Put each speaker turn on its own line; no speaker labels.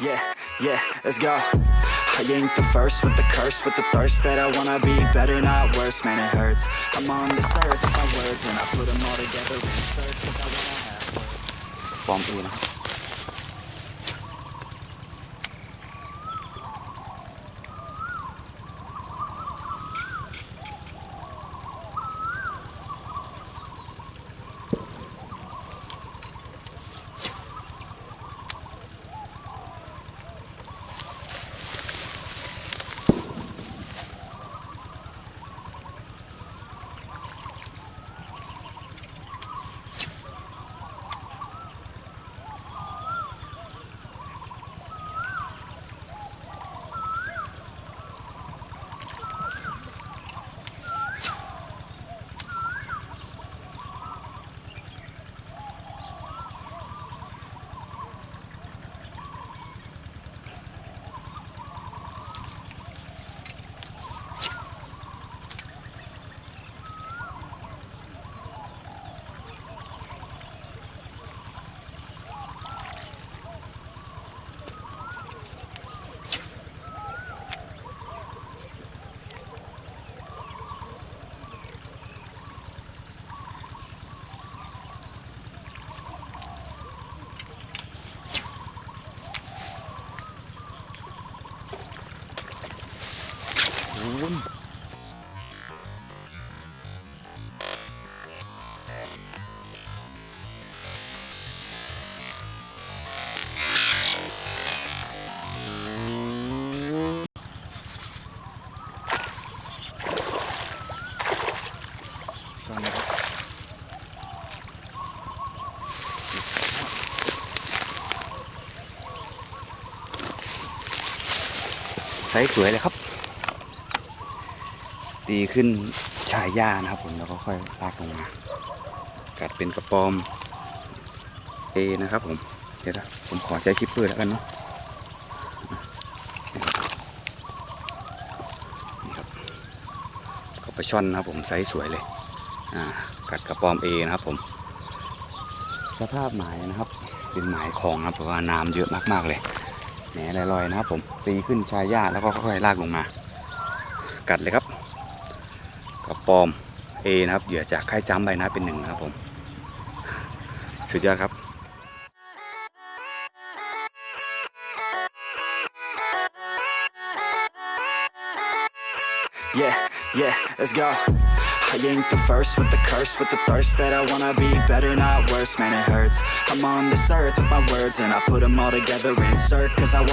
Yeah, yeah, let's go. I ain't the first with the curse, with the thirst that I wanna be better, not worse. Man, it hurts. I'm on this earth with my words, and I put them all together in search, 'cause I have.
ครับโอ้ยตอนนี้ครับไซส์สวยเลยครับ ตีขึ้นชายหญ้านะครับผมแล้วก็ค่อยลากลงมา กัดเป็นกระปอมเอนะครับผมเดี๋ยวนะผมขอใช้ชิปเปอร์แล้วกันเนาะนี่ครับกระปช่อนนะครับผมไซส์สวยเลยอ่ากัดกระปอมเอนะครับผมสภาพหมายนะครับเป็นหมายของนะครับเพราะว่าน้ำเยอะมากๆเลยแหนลอยๆนะครับผมตีขึ้นชายหญ้าแล้วก็ค่อยๆลากลงมา กัดเลยครับ กระปอม A นะครับเหยื่อจากค่ายจ้ำใบหนะเป็นหนึ่งนะครับผม สุดยอดครับ
Yeah, yeah, let's go. I ain't the first with the curse, with the thirst that I wanna be better, not worse. Man, it hurts. I'm on this earth with my words, and I put them all together, insert, cause I